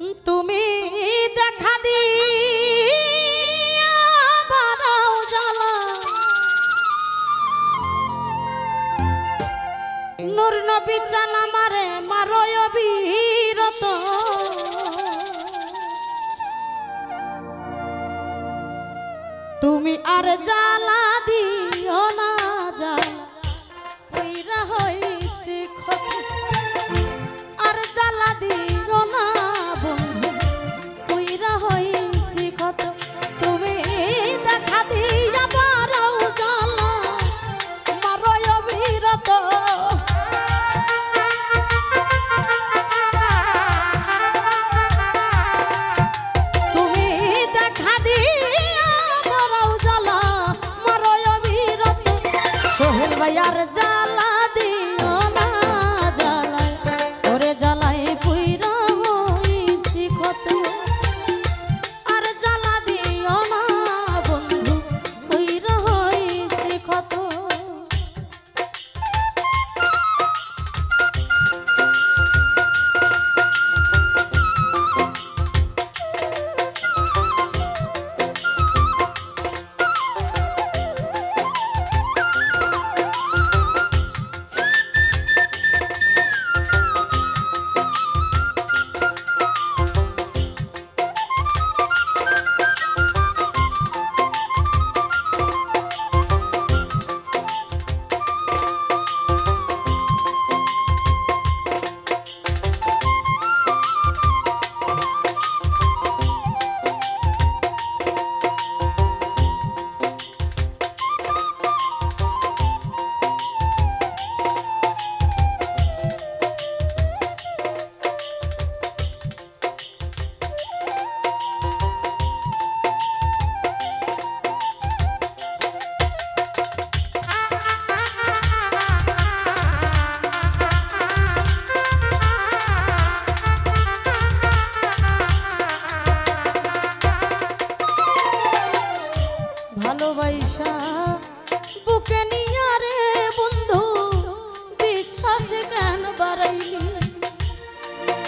তুমি দেখা দি নুর নবী চালা মারে মারো অবিরত। তুমি আর যা yar ja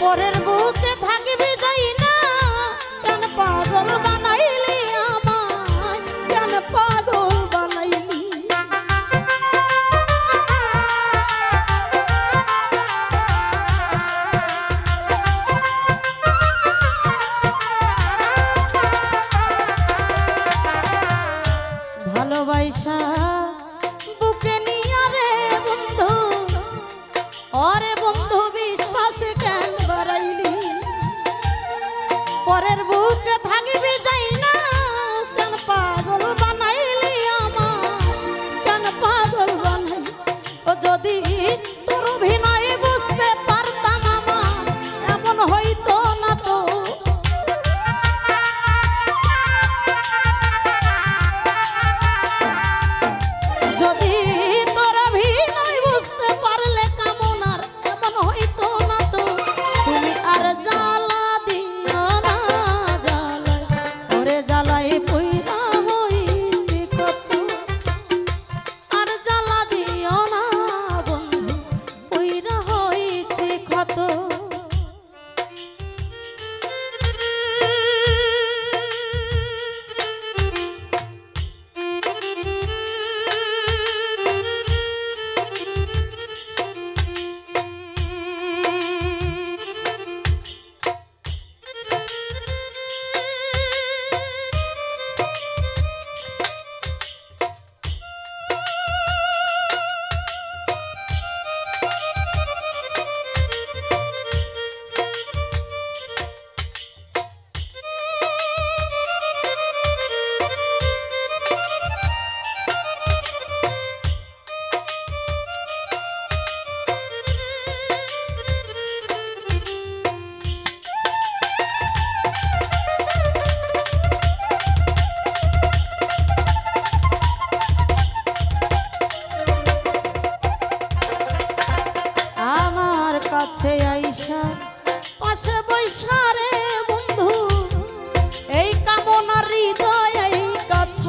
পরের বুকে থাকবি যাই না। কেন পাগল ঘরের বুকে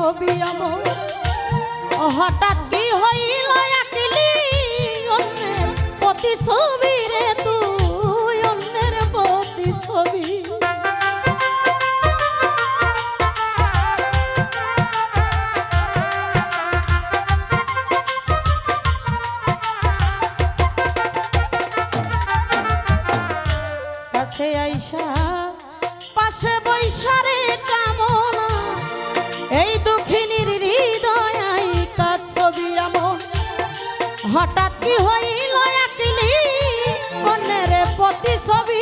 ছবি আমার। হঠাৎ কি হইল একলি? অন্যের প্রতি ছবি রে তুই অন্যের প্রতি ছবি কি হইল একলি অন্যের প্রতি ছবি